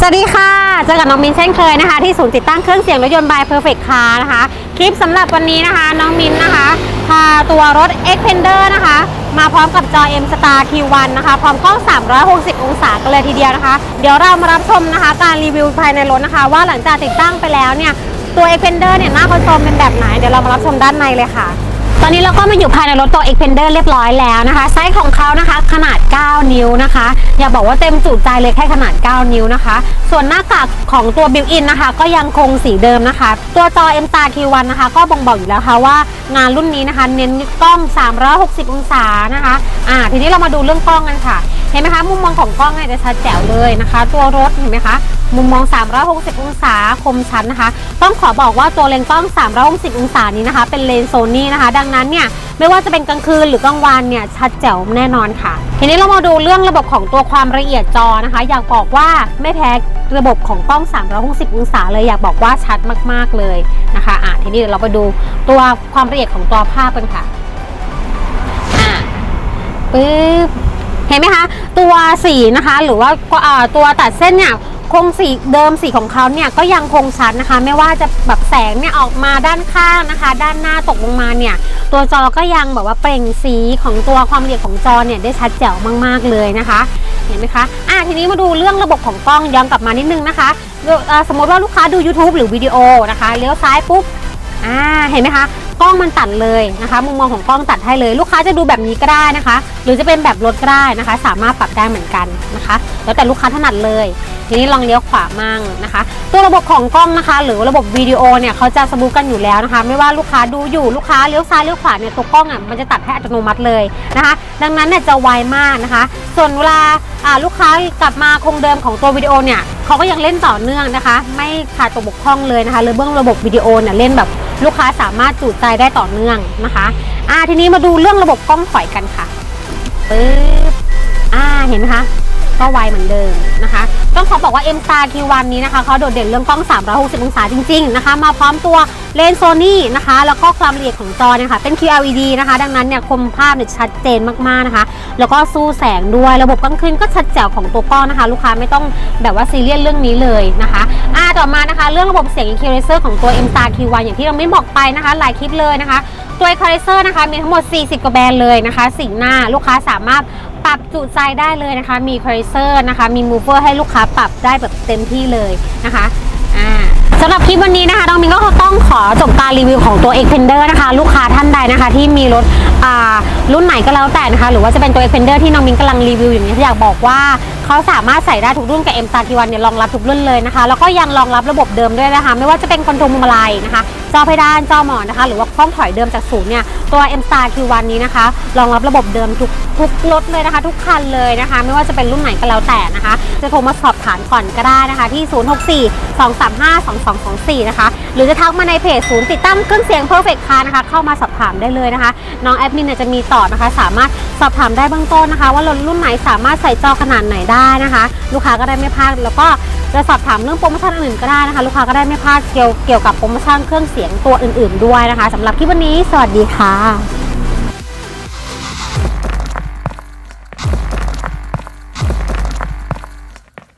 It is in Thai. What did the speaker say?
สวัสดีค่ะเจอกับน้องมินเช่นเคยนะคะ ที่ศูนย์ติดตั้งเครื่องเสียงรถยนต์ by Perfect Car นะคะ คลิปสำหรับวันนี้นะคะ น้องมินนะคะ พาตัวรถ Xpander นะคะ มาพร้อมกับจอ M Star Q1 นะคะ พร้อมกล้อง 360 องศากันเลยทีเดียวนะคะ เดี๋ยวเรามารับชมนะคะ การรีวิวภายในรถนะคะ ว่าหลังจากติดตั้งไปแล้วเนี่ย ตัว Xpander เนี่ยหน้าคอนโซลเป็นแบบไหน เดี๋ยวเรามารับชมด้านในเลยค่ะ ตอนนี้เราก็มาอยู่ภายในรถตัว Xpander เรียบร้อยแล้วนะคะ ไซส์ของเขานะคะ ขนาด 9 นิ้วนะคะ อย่าบอกว่าเต็มจุใจเลยแค่ขนาด 9 นิ้วนะคะ ส่วนหน้ากากของตัว Built-in นะคะ ก็ยังคงสีเดิมนะคะ ตัวจอ M Star Q1 นะคะ ก็บ่งบอกอยู่แล้วค่ะว่างานรุ่นนี้นะคะ เน้นกล้อง 360 องศานะคะอ่าทีนี้เรามาดูเรื่องกล้องกันค่ะ เห็นไหมคะ มุมมองของกล้องเนี่ยจะชัดแจ๋วเลยนะคะ ตัวรถเห็นไหมคะ มุมมอง 360 องศาคมชัดนะคะ ต้องขอบอกว่าตัวเลนส์กล้อง 360 องศานี้นะคะ เป็นเลนส์โซนี่นะคะ ดังนั้นเนี่ยไม่ว่าจะเป็นกลางคืนหรือกลางวันเนี่ยชัดแจ๋วแน่นอนค่ะ ทีนี้เรามาดูเรื่องระบบของตัวความละเอียดจอนะคะ อยากบอกว่าไม่แพ้ระบบของกล้อง 360 องศาเลยอยากบอกว่าชัดมากๆเลยนะคะอะทีนี้เดี๋ยวเราไปดูตัวความละเอียดของตัวภาพกันค่ะอะปึ๊บเห็นไหมคะ ตัวสีนะคะ หรือว่าตัวตัดเส้นเนี่ย คงสีเดิมสีของเขาเนี่ยก็ยังคงชัดนะคะ ไม่ว่าจะแบบแสงเนี่ยออกมาด้านข้างนะคะ ด้านหน้าตกลงมาเนี่ย ตัวจอก็ยังแบบว่าเปล่งสีของตัวความละเอียดของจอเนี่ยได้ชัดแจ๋วมาก ๆเลยนะคะเห็นไหมคะอะทีนี้มาดูเรื่องระบบของกล้องย้อนกลับมานิดนึงนะคะ สมมติว่าลูกค้าดู YouTube หรือวิดีโอนะคะเลี้ยวซ้ายปุ๊บอ่าเห็นไหมคะ กล้องมันตัดเลยนะคะมุมมองของกล้องตัดให้เลย ลูกค้าจะดูแบบนี้ก็ได้นะคะ หรือจะเป็นแบบรถก็ได้นะคะ สามารถปรับได้เหมือนกันนะคะ แล้วแต่ลูกค้าถนัดเลย ทีนี้ลองเลี้ยวขวามั่งนะคะ ตัวระบบของกล้องนะคะ หรือระบบวิดีโอเนี่ยเขาจะสมูทกันอยู่แล้วนะคะ ไม่ว่าลูกค้าดูอยู่ลูกค้าเลี้ยวซ้ายเลี้ยวขวาเนี่ยตัวกล้องอะมันจะตัดให้อัตโนมัติเลยนะคะ ดังนั้นเนี่ยจะไวมากนะคะ ส่วนเวลาอ่าลูกค้ากลับมาคงเดิมของตัววิดีโอเนี่ย เขาก็ยังเล่นต่อเนื่องนะคะ ไม่ขาดตกบกพร่องเลยนะคะหรือเบื้องระบบวิดีโอเนี่ยเล่นแบบลูกค้าสามารถจูดใจได้ต่อเนื่องนะคะอ่าทีนี้มาดูเรื่องระบบกล้องถอยกันค่ะปึ๊บอ่าเห็นไหมคะ ก็ไวเหมือนเดิมนะคะ ต้องขอบอกว่า M Star Q1 นี้นะคะเขาโดดเด่นเรื่องกล้อง 360 องศาจริงๆนะคะ มาพร้อมตัวเลนส์โซนี่นะคะ แล้วก็ความละเอียดของจอเนี่ยค่ะเป็น QLED นะคะ ดังนั้นเนี่ยคมภาพเนี่ยชัดเจนมากๆนะคะ แล้วก็สู้แสงด้วยระบบกลางคืนก็ชัดแจ๋วของตัวกล้องนะคะ ลูกค้าไม่ต้องแบบว่าซีเรียสเรื่องนี้เลยนะคะอ่าต่อมานะคะ เรื่องระบบเสียง Equalizer ของตัว M Star Q1 อย่างที่เราไม่บอกไปนะคะ หลายคลิปเลยนะคะตัว Equalizer นะคะมีทั้งหมด 40 กว่าแบรนด์เลยนะคะ สีหน้าลูกค้าสามารถ ปรับจุใจได้เลยนะคะ มีคอริเซอร์นะคะ มีมูฟเวอร์ให้ลูกค้าปรับได้แบบเต็มที่เลยนะคะอ่าสำหรับคลิปวันนี้นะคะน้องมินก็ต้องขอจบการรีวิวของตัว Xpander นะคะ ลูกค้าท่านใดนะคะ ที่มีรถอ่ารุ่นไหนก็แล้วแต่นะคะ หรือว่าจะเป็นตัว Xpander ที่น้องมินกำลังรีวิวอยู่นี้อยากบอกว่า เขาสามารถใส่ได้ทุกรุ่นกับ M Star T1 เนี่ยรองรับทุกรุ่นเลยนะคะ แล้วก็ยังรองรับระบบเดิมด้วยนะคะ ไม่ว่าจะเป็นคอนโทรลมุมอะไรนะคะจอเพดานจอหมอนนะคะ หรือว่ากล้องถอยเดิมจากศูนย์เนี่ยตัว M Star Q1 นี้นะคะ รองรับระบบเดิมทุกทุกรถเลยนะคะ ทุกคันเลยนะคะ ไม่ว่าจะเป็นรุ่นไหนก็แล้วแต่นะคะ จะโทรมาสอบถามก่อนก็ได้นะคะ ที่ 064 235 2224 นะคะ หรือจะทักมาในเพจศูนย์ติดตั้งเครื่องเสียง Perfect Car นะคะ เข้ามาสอบถามได้เลยนะคะ น้องแอดมินเนี่ยจะมีตอบนะคะ สามารถสอบถามได้เบื้องต้นนะคะ ว่ารถรุ่นไหนสามารถใส่จอขนาดไหนได้นะคะ ลูกค้าก็ได้ไม่พลาดแล้วก็จะสอบถามเรื่องโปรโมชั่นอื่นๆก็ได้นะคะ ลูกค้าก็ได้ไม่พลาดเกี่ยวเกี่ยวกับโปรโมชั่นเครื่องเสียงตัวอื่น ๆด้วยนะคะสำหรับคลิปวันนี้ สวัสดีค่ะ